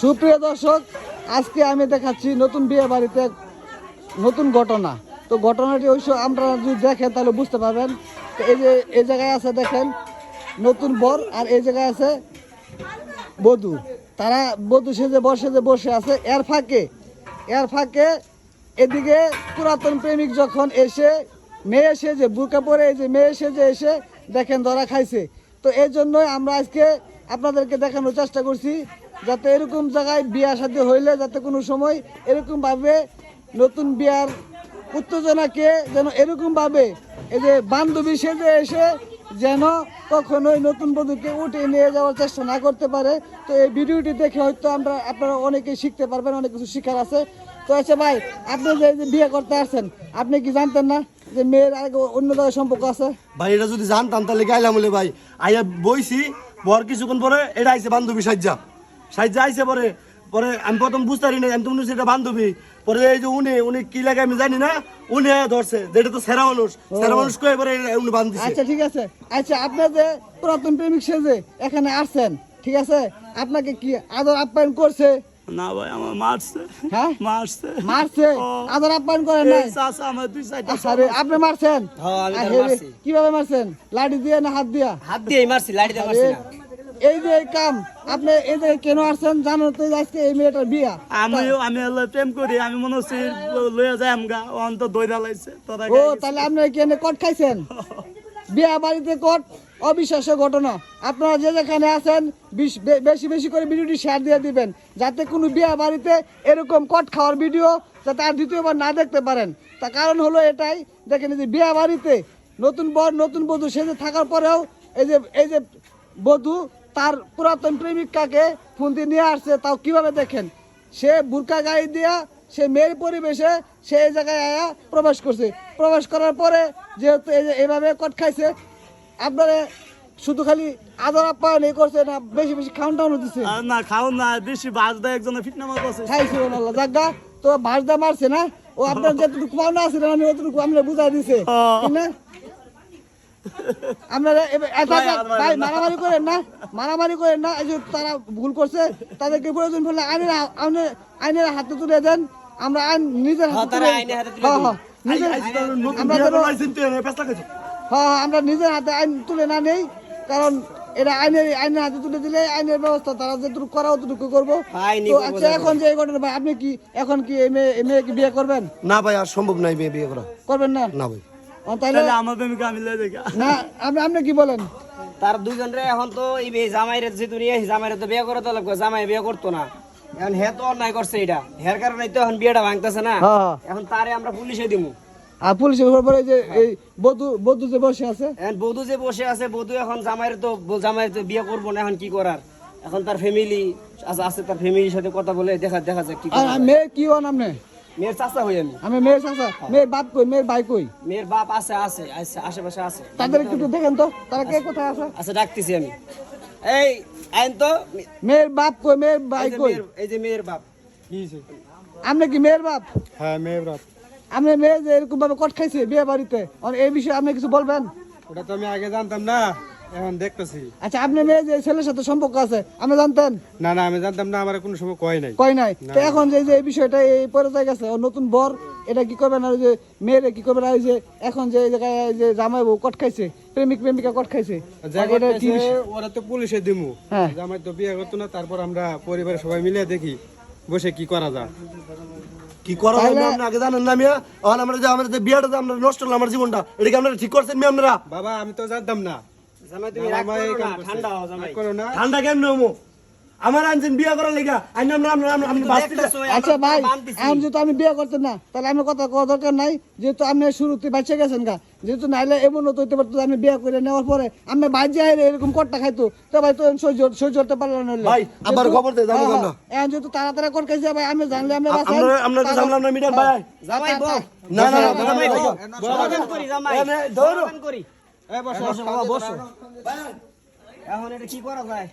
সুপ্রিয় দর্শক, আজকে আমি দেখাচ্ছি নতুন বিয়ে বাড়িতে নতুন ঘটনা। তো ঘটনাটি অবশ্য আমরা যদি দেখেন, তাহলে বুঝতে পারবেন। তো এই যে, এই জায়গায় আছে দেখেন, নতুন বর আর এই জায়গায় আছে বধূ। তারা বধূ সেজে বসে যে বসে আছে। এর ফাঁকে এর ফাঁকে এদিকে পুরাতন প্রেমিক যখন এসে মেয়ে সেজে, বুকে পরে এই যে মেয়ে সেজে এসে দেখেন ধরা খাইছে। তো এই জন্যই আমরা আজকে আপনাদেরকে দেখানোর চেষ্টা করছি। যাতে এরকম জায়গায় বিয়া সাথে হইলে যাতে কোনো সময় এরকমভাবে নতুন বিয়ার উত্তেজনাকে যেন এরকমভাবে এই যে বান্ধবী সেজে এসে যেন কখনোই নতুন বধূকে উঠে নিয়ে যাওয়ার চেষ্টা না করতে পারে। তো এই ভিডিওটি দেখে হয়তো আমরা, আপনারা অনেকেই শিখতে পারবেন, অনেক কিছু শিখার আছে। তো আচ্ছা ভাই, আপনি যে বিয়ে করতে আসছেন, আপনি কি জানতেন না যে মেয়ের আগে অন্য জায়গায় সম্পর্ক আছে? ভাই, এটা যদি জানতাম তাহলে গাইলাম বলে ভাই। আইয়া বইছি, বর কিছুক্ষণ পরে এটা আইছে বান্ধবী সাজ্জা। সাজ্জা আইছে পরে পরে আমি প্রথম বুঝতে পারি না আমি তো এটা বান্ধবী। পরে এই যে উনি উনি কি লাগে আমি জানি না উনি ধরছে যেটা তো সেরা মানুষ। সেরা মানুষ কয়ে পরে উনি বান্ধিছে আচ্ছা ঠিক আছে। আচ্ছা আপনি যে পুরাতন প্রেমিক সেজে এখানে আসছেন ঠিক আছে? আপনাকে কি আদর আপ্যায়ন করছে? না ভাই আমার মারছে হ্যাঁ? মারছে? মারছে আদর আপ্যায়ন করেন নাই? চাচা আমার দুই সাইডে আরে আপনি মারছেন? হ্যাঁ, আমি মারছি। কীভাবে মারছেন? লাঠি দিয়ে না হাত দিয়া? হাত দিয়ে মারছি লাঠি দিয়ে মারছি না। এই যে এই কাম আপনি এই যে কেন আসছেন জানো তো আজকে এই মেয়েটার বিয়া? আমি হলো প্রেম করি আমি মনে হচ্ছে লইয়া যাই আমগা অন্ত দইরা লাইছে ও তাহলে আপনি কেন কট খাইছেন? বিয়া বাড়িতে কট অবিশ্বাস্য ঘটনা। আপনারা যে যেখানে আছেন বিশ- বেশি করে ভিডিওটি শেয়ার দিয়ে দিবেন যাতে কোনো বিয়া বাড়িতে এরকম কট খাওয়ার ভিডিও যাতে আর দ্বিতীয়বার না দেখতে পারেন। তার কারণ হলো এটাই দেখেন এই যে বিয়া বাড়িতে নতুন বর নতুন বধূ সেজে থাকার পরেও এই যে এই যে বধূ তার পুরাতন প্রেমিকাকে ফোন দিয়ে নিয়ে আসছে তাও কীভাবে দেখেন? সে বুরকা গায়ে দিয়া সে মেয়ের পরিবেশে সে এই জায়গায় আয়া প্রবেশ করছে। প্রবেশ করার পরে যেহেতু এইভাবে কট খাইছে আপনারা শুধু খালি আদর আপ্যায়ন এই করছে না বেশি বেশি খাওয়ান টাউন দিচ্ছে না খাও না বেশি বাজ দেয় একজনের ফিটনা মাত আছে খাইছে আল্লাহ জাগা তো ভাজদা মারছে না? ও আপনার যেটুকু পাওনা আছে আমি অতটুকু আমরা বুঝাই দিছে। না? আপনারা এবার- এত- এত- ভাই মারামারি করেন না মারামারি করেন না এই যে তারা ভুল করছে তাদেরকে প্রয়োজন পড়লে আইনের আইনের আইনের হাতে তুলে দেন। আমরা আইন নিজের হাতে হ্যাঁ, আমরা নিজের আইন তুলে না নেই কারণ এটা আইনের আইনের হাতে তুলে দিলে আইনের ব্যবস্থা তারা যেটুকু করা অতটুকু করব। আচ্ছা এখন যে এই ঘটনা ভাই আপনি কি এখন কি এই মেয়ে মেয়েকে বিয়ে করবেন? না ভাই আর সম্ভব নাই বিয়ে বিয়ে করা। করবেন না? না ভাই। তাহলে আমার প্রেমিকা আমি লয়ে যাই না আপনি আপনি কি বলেন? তার দুইজন রে এখন তো এই বে- জামাইরে যেহেতু নিয়ে আসি জামাইরে তো বিয়ে করে তো লাগবে জামাই বিয়ে করতো না। এখন হে তো অন্যায় করছে এটা। হের কারণে তো এখন বিয়েটা ভাঙতেছে না। হ্যাঁ, হ্যাঁ। এখন তারে আমরা পুলিশে দিমু। আর পুলিশের পরে যে এই বধু বধু যে বসে আছে। এখন বধু যে বসে আছে বধু এখন জামাইরে তো জামাইরে তো বিয়ে করব না এখন কি করার? এখন তার ফ্যামিলি আছে তার ফ্যামিলির সাথে কথা বলে দেখা দেখা যাক কি। মেয়ে কি হন আপনি মেয়ের চাষা হই আমি। আমি মেয়ের চাচা মেয়ের বাপ কই মেয়ের ভাই কই? মেয়ের বাপ আছে আছে আছে, আশেপাশে আছে। তাদের একটু দেখেন তো তারা কে কোথায় আছে? আচ্ছা ডাকতেছি আমি। এই আইন তো মেয়ের বাপ কই মেয়ের ভাই কই? এই যে মেয়ের বাপ। আপনি কি মেয়ের বাপ? হ্যাঁ মেয়ের রাত আপনি মেয়ে যে এরকম ভাবে কট খাইছে বিয়ে বাড়িতে? আর এই বিষয়ে আপনি কিছু বলবেন? ওটা তো আমি আগে জানতাম না। এখন দেখতেছি। আচ্ছা আপনি মেয়ে যে ছেলের সাথে সম্পর্ক আছে আপনি জানতেন? না না আমি জানতাম না আমার কোনো সময় কয় নাই। কয় নাই? তো এখন যে যে এই বিষয়টা এই পর্যায়ে গেছে নতুন বর এটা কি করবেন আর যে মেয়েরে কি করবেন আর যে এখন যে জায়গায় যে জামাই বউ কট খাইছে প্রেমিক প্রেমিকা কট খাইছে? ওরা তো পুলিশে দিমু। হ্যাঁ। জামাই তো বিয়ে করতো না তারপর আমরা পরিবারের সবাই মিলে দেখি বসে কি করা যায়। কি করা হয় আপনি আগে জানেন না মিয়া? এখন আমরা যে আমাদের যে বিয়াটা যে আমরা নষ্ট হলো আমার জীবনটা এটা কি আপনারা ঠিক করছেন মিয়া আপনারা? বাবা আমি তো জানতাম না। ঠান্ডা কেমন হমো আমার আনছেন বিয়া করার লেগা আইন আমরা আমরা আমরা আচ্ছা ভাই। যেহেতু আমি বিয়ে না তাহলে আমি কথা দরকার নাই যেহেতু আপনি শুরুতে গেছেন গা যেহেতু নাইলে এমন হতে হইতে পারতো আমি বিয়ে করে নেওয়ার পরে আমি হাইরে এরকম কটটা খাইতো তো ভাই তো সহ্য সহ্য করতে পারলাম না ভাই, আবার যেহেতু- খবর দে, জানো হ্যাঁ, কেন? হ্যাঁ, এখন যেহেতু তাড়াতাড়ি কট খাইছে ভাই আমি জানলে। আমরা আমরা তো জানলাম না মিটার ভাই জামাই না না না নে, এখন এটা কি করা যায়?